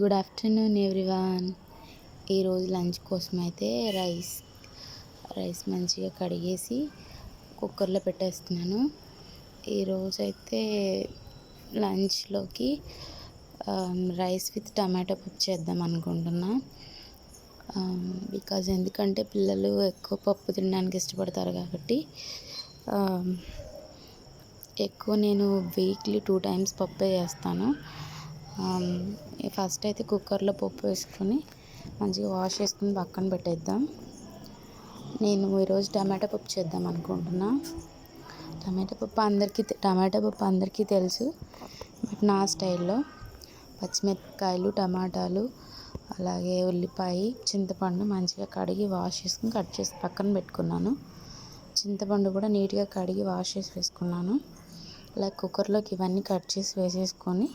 Good afternoon everyone ఈరోజు lunch కోసం అయితే రైస్ రైస్ మంచిగా కడిగేసి కుక్కర్లో పెట్టేస్తున్నాను. ఈరోజు అయితే లంచ్లోకి రైస్ విత్ టమాటో పప్పు చేద్దాం అనుకుంటున్నా. బికాజ్ ఎందుకంటే పిల్లలు ఎక్కువ పప్పు తినడానికి ఇష్టపడతారు కాబట్టి ఎక్కువ నేను వీక్లీ టూ టైమ్స్ పప్పే చేస్తాను. ఫస్ట్ అయితే కుక్కర్లో పప్పు వేసుకొని మంచిగా వాష్ చేసుకుని పక్కన పెట్టేద్దాం. నేను ఈరోజు టమాటా పప్పు చేద్దాం అనుకుంటున్నా. టమాటా పప్పు అందరికీ టమాటా పప్పు అందరికీ తెలుసు బట్ నా స్టైల్లో పచ్చిమిరపకాయలు టమాటాలు అలాగే ఉల్లిపాయ చింతపండు మంచిగా కడిగి వాష్ చేసుకుని కట్ చేసి పక్కన పెట్టుకున్నాను. చింతపండు కూడా నీట్గా కడిగి వాష్ చేసి వేసుకున్నాను. అలా కుక్కర్లోకి ఇవన్నీ కట్ చేసి వేసేసుకొని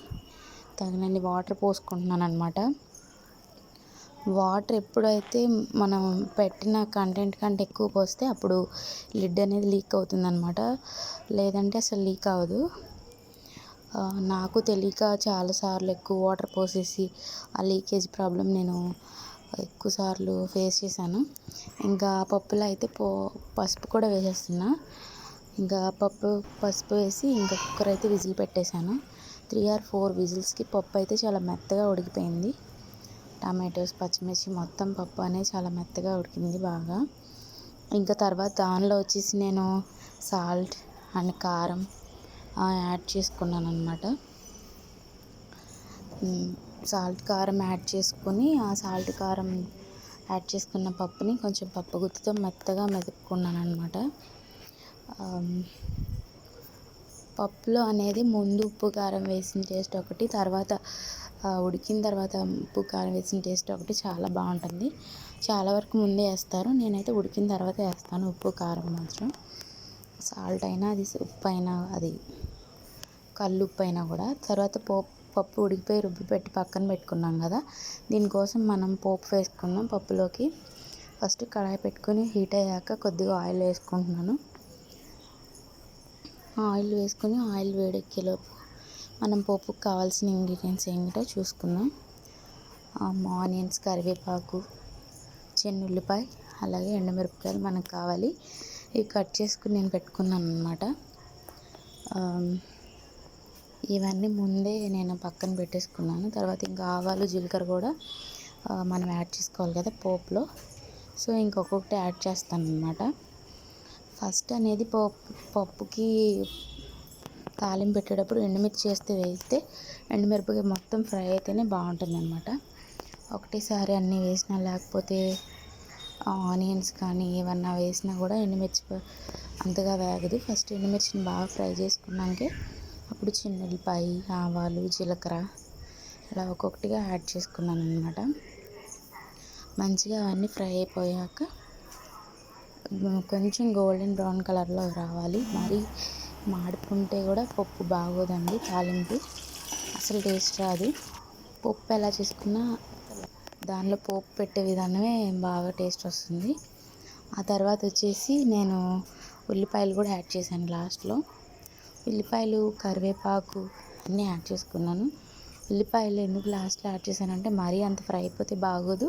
తగినన్ని వాటర్ పోసుకుంటున్నాను అనమాట వాటర్ ఎప్పుడైతే మనం పెట్టిన కంటెంట్ కంటే ఎక్కువ పోస్తే అప్పుడు లిడ్ అనేది లీక్ అవుతుంది అనమాట లేదంటే అసలు లీక్ అవ్వదు. నాకు తెలియక చాలాసార్లు ఎక్కువ వాటర్ పోసేసి ఆ లీకేజ్ ప్రాబ్లం నేను ఎక్కువసార్లు ఫేస్ చేశాను. ఇంకా పప్పులో అయితే పో పసుపు కూడా వేసేస్తున్నా. ఇంకా పప్పు పసుపు వేసి ఇంకా కుక్కర్ అయితే విజిల్ పెట్టేశాను. త్రీ ఆర్ ఫోర్ విజిల్స్కి పప్పు అయితే చాలా మెత్తగా ఉడికిపోయింది. టమాటోస్ పచ్చిమిర్చి మొత్తం పప్పు అనేది చాలా మెత్తగా ఉడికింది బాగా. ఇంకా తర్వాత దానిలో వచ్చేసి నేను సాల్ట్ అండ్ కారం యాడ్ చేసుకున్నాను అనమాట సాల్ట్ కారం యాడ్ చేసుకొని ఆ సాల్ట్ కారం యాడ్ చేసుకున్న పప్పుని కొంచెం పప్పు గుత్తితో మెత్తగా మెదుక్కున్నాను అనమాట పప్పులో అనేది ముందు ఉప్పు కారం వేసిన టేస్ట్ ఒకటి తర్వాత ఉడికిన తర్వాత ఉప్పు కారం వేసిన టేస్ట్ ఒకటి చాలా బాగుంటుంది. చాలా వరకు ముందే వేస్తారు. నేనైతే ఉడికిన తర్వాత వేస్తాను ఉప్పు కారం మాత్రం. సాల్ట్ అయినా అది ఉప్పు అయినా అది కళ్ళు ఉప్పు అయినా కూడా. తర్వాత పోపు పప్పు ఉడికిపోయి రుబ్బి పెట్టి పక్కన పెట్టుకున్నాం కదా దీనికోసం మనం పోపు వేసుకున్నాం పప్పులోకి. ఫస్ట్ కడాయి పెట్టుకొని హీట్ అయ్యాక కొద్దిగా ఆయిల్ వేసుకుంటున్నాను. ఆయిల్ వేసుకొని ఆయిల్ వేడెక్కేలోపు మనం పోపుకు కావాల్సిన ఇంగ్రీడియంట్స్ ఏమిటో చూసుకుందాం. ఆనియన్స్ కరివేపాకు ఉల్లిపాయ అలాగే ఎండుమిరపకాయలు మనకు కావాలి. ఇవి కట్ చేసుకుని నేను పెట్టుకున్నాను అనమాట ఇవన్నీ ముందే నేను పక్కన పెట్టేసుకున్నాను. తర్వాత ఇంకా ఆవాలు జీలకర్ర కూడా మనం యాడ్ చేసుకోవాలి కదా పోపులో. సో ఇంకొకటి యాడ్ చేస్తాను అనమాట ఫస్ట్ అనేది పప్పు పప్పుకి తాలింపు పెట్టేటప్పుడు ఎండుమిర్చి వేస్తే వేస్తే ఎండుమిరపకాయ మొత్తం ఫ్రై అయితేనే బాగుంటుంది అనమాట ఒకటేసారి అన్నీ వేసినా లేకపోతే ఆనియన్స్ కానీ ఏమన్నా వేసినా కూడా ఎండుమిర్చి అంతగా వేగదు. ఫస్ట్ ఎండుమిర్చిని బాగా ఫ్రై చేసుకున్నాకే అప్పుడు చిన్న ఉల్లిపాయి ఆవాలు జీలకర్ర ఇలా ఒక్కొక్కటిగా యాడ్ చేసుకున్నాను అనమాట మంచిగా అవన్నీ ఫ్రై అయిపోయాక కొంచెం గోల్డెన్ బ్రౌన్ కలర్లో రావాలి. మరి మాడుకుంటే కూడా పప్పు బాగోదండి తాలింపు. అసలు టేస్ట్ రాదు. పప్పు ఎలా చేసుకున్నా దానిలో పోపు పెట్టే విధానమే బాగా టేస్ట్ వస్తుంది. ఆ తర్వాత వచ్చేసి నేను ఉల్లిపాయలు కూడా యాడ్ చేశాను లాస్ట్లో. ఉల్లిపాయలు కరివేపాకు అన్నీ యాడ్ చేసుకున్నాను. ఉల్లిపాయలు ఎందుకు లాస్ట్లో యాడ్ చేశానంటే మరీ అంత ఫ్రై అయిపోతే బాగోదు.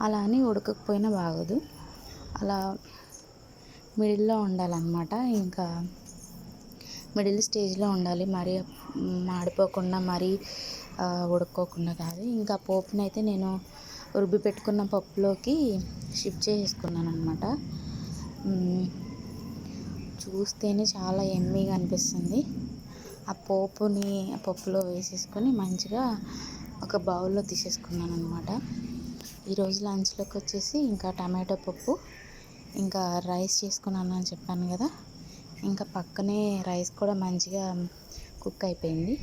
అలా అని ఉడకకపోయినా బాగోదు. అలా మిడిల్లో ఉండాలన్నమాట. ఇంకా మిడిల్ స్టేజ్లో ఉండాలి. మరీ మాడిపోకుండా మరీ ఉడుక్కోకుండా కాదు. ఇంకా పోపుని అయితే నేను రుబ్బి పెట్టుకున్న పప్పులోకి షిఫ్ట్ చేసుకున్నాను అనమాట చూస్తేనే చాలా ఎమ్మీగా అనిపిస్తుంది. ఆ పోపుని ఆ పప్పులో వేసేసుకొని మంచిగా ఒక బౌల్లో తీసేసుకున్నాను అనమాట ఈరోజు లంచ్లోకి వచ్చేసి ఇంకా టమాటో పప్పు ఇంకా రైస్ చేసుకున్నాను అని చెప్పాను కదా. ఇంకా పక్కనే రైస్ కూడా మంచిగా కుక్ అయిపోయింది.